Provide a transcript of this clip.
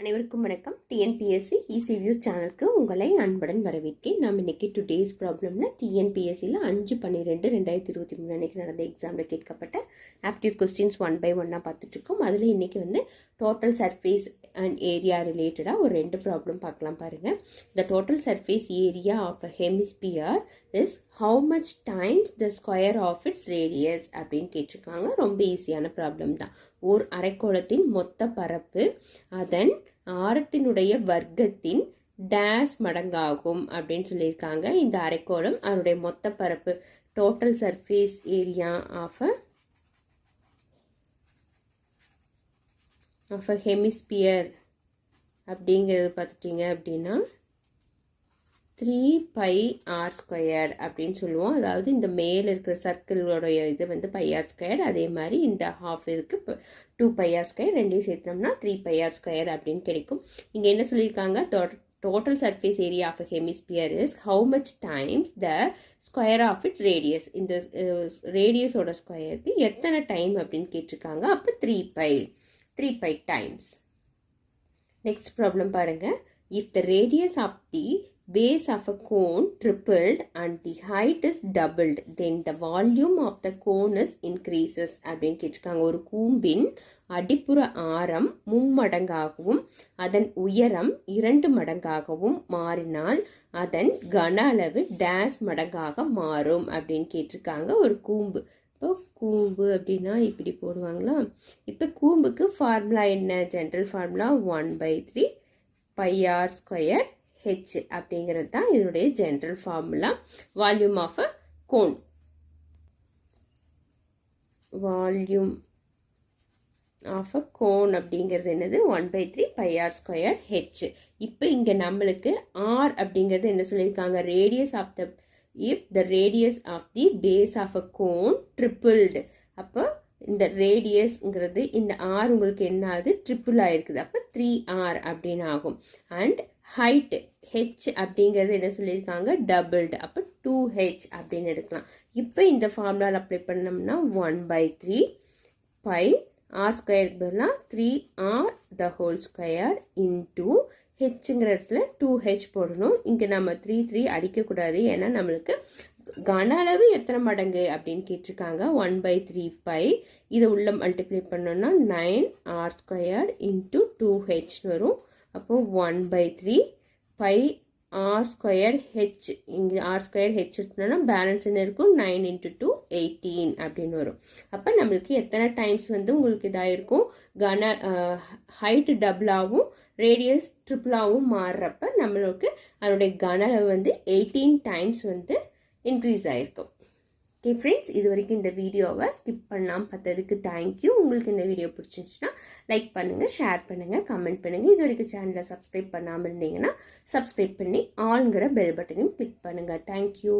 அனைவருக்கும் வணக்கம். டிஎன்பிஎஸ்சி இசிவியூ சேனலுக்கு உங்களை அன்புடன் வரவேற்கிறேன் நாம் இன்னைக்கு டுடேஸ் ப்ராப்ளமில் டிஎன்பிஎஸ்சியில் அஞ்சு பன்னிரெண்டு ரெண்டாயிரத்தி இருபத்தி மூணு அன்னைக்கு நடந்த எக்ஸாமில் கேட்கப்பட்ட ஆப்டியூட் கொஸ்டின்ஸ் ஒன் பை ஒன்னாக பார்த்துட்ருக்கோம் அதில் இன்றைக்கி வந்து டோட்டல் சர்ஃபேஸ் அண்ட் ஏரியா ரிலேட்டடாக ஒரு ரெண்டு ப்ராப்ளம் பார்க்கலாம் பாருங்கள் the total surface area of a hemisphere is how much times the square of its radius அப்படின்னு கேட்டிருக்காங்க. ரொம்ப ஈஸியான ப்ராப்ளம் தான். ஓர் அரைக்கோளத்தின் மொத்த பரப்பு அதன் ஆரத்தினுடைய வர்க்கத்தின் டேஸ் மடங்காகும் அப்படின்னு சொல்லியிருக்காங்க. இந்த அரைக்கோளம் அதனுடைய மொத்த பரப்பு. Total surface area of a of a hemisphere அப்படிங்கிறது பார்த்துட்டிங்க அப்படின்னா த்ரீ பை ஆர் ஸ்கொயர்ட் அப்படின்னு சொல்லுவோம். அதாவது இந்த மேலே இருக்கிற சர்க்கிளோடைய இது வந்து பை ஆர் ஸ்கொயர் அதே மாதிரி இந்த ஹாஃப் இதுக்கு டூ பை ஆர் ஸ்கொயர் ரெண்டையும் சேர்த்தோம்னா த்ரீ பை ஆர் ஸ்கொயர் அப்படின்னு கிடைக்கும். இங்கே என்ன சொல்லியிருக்காங்க? Total surface area of hemisphere is how much times the square of it radius இந்த ரேடியஸோட ஸ்கொயருக்கு எத்தனை டைம் அப்படின்னு கேட்டிருக்காங்க. அப்போ three pi three pi times next problem பாருங்க. If the radius of the base of a cone tripled and the height is doubled then the volume of the cone is increases அப்படின்னு கேட்டிருக்காங்க. ஒரு கூம்பின் அடிப்புற ஆரம் மும்மடங்காகவும் அதன் உயரம் இரண்டு மடங்காகவும் மாறினால் அதன் கன அளவு டேஸ் மடங்காக மாறும் அப்படின்னு கேட்டிருக்காங்க. ஒரு கூம்பு. இப்போ கூம்பு அப்படின்னா இப்படி போடுவாங்களா? இப்போ கூம்புக்கு ஃபார்முலா என்ன? General formula one by three pi r square h அப்படிங்கிறது தான் இதனுடைய general formula volume of a cone volume of a cone அப்படிங்கிறது என்னது? One by three pi r square h இப்போ இங்கே நம்மளுக்கு ஆர் அப்படிங்கிறது என்ன சொல்லியிருக்காங்க? Radius of the if the radius of the base of a cone tripled அப்போ இந்த ரேடியஸ்ங்கிறது இந்த ஆர் உங்களுக்கு என்ன ஆகுது ட்ரிபிள் ஆயிருக்குது. அப்போ த்ரீ ஆர் அப்படின்னு ஆகும். அண்ட் ஹைட் ஹெச் அப்படிங்கிறது என்ன சொல்லியிருக்காங்க? டபுள்டு அப்போ டூ ஹெச் அப்படின்னு எடுக்கலாம். இப்போ இந்த ஃபார்முலாவில் அப்ளை பண்ணோம்னா one by three pi r ஸ்கொயருக்கு பதிலாக three r the whole square into ஹெச்ங்கிற இடத்துல டூ ஹெச் போடணும். இங்கே நம்ம த்ரீ த்ரீ அடிக்கக்கூடாது. ஏன்னா நம்மளுக்கு கன அளவு எத்தனை மடங்கு அப்படின்னு கேட்டிருக்காங்க. ஒன் பை த்ரீ பை இதை உள்ள மல்டிப்ளை பண்ணோம்னா nine r square into two ஹெச்னு வரும். அப்போது one by three pi r square h இங்கே ஆர் ஸ்கொயர் ஹெச் எடுத்தோம்னா பேலன்ஸ் என்ன இருக்கும்? நைன் இன்ட்டு டூ எயிட்டீன் அப்படின்னு வரும். அப்போ நம்மளுக்கு எத்தனை டைம்ஸ் வந்து உங்களுக்கு இதாக இருக்கும் கன ஹைட்டு டபுளாகவும் ரேடியஸ் ட்ரிபிளாகவும் மாறுறப்ப நம்மளுக்கு அதனுடைய கன வந்து எயிட்டீன் டைம்ஸ் வந்து இன்க்ரீஸ் ஆகிருக்கும் ஓகே ஃப்ரெண்ட்ஸ் இது வரைக்கும் இந்த வீடியோவை ஸ்கிப் பண்ணாமல் பார்த்ததுக்கு தேங்க்யூ உங்களுக்கு இந்த வீடியோ பிடிச்சிருந்துச்சுன்னா லைக் பண்ணுங்கள் ஷேர் பண்ணுங்கள் கமெண்ட் பண்ணுங்கள் இது வரைக்கும் சேனலை சப்ஸ்கிரைப் பண்ணாமல் இருந்தீங்கன்னா சப்ஸ்கிரைப் பண்ணி ஆளுங்கிற பெல் பட்டனையும் கிளிக் பண்ணுங்கள் தேங்க்யூ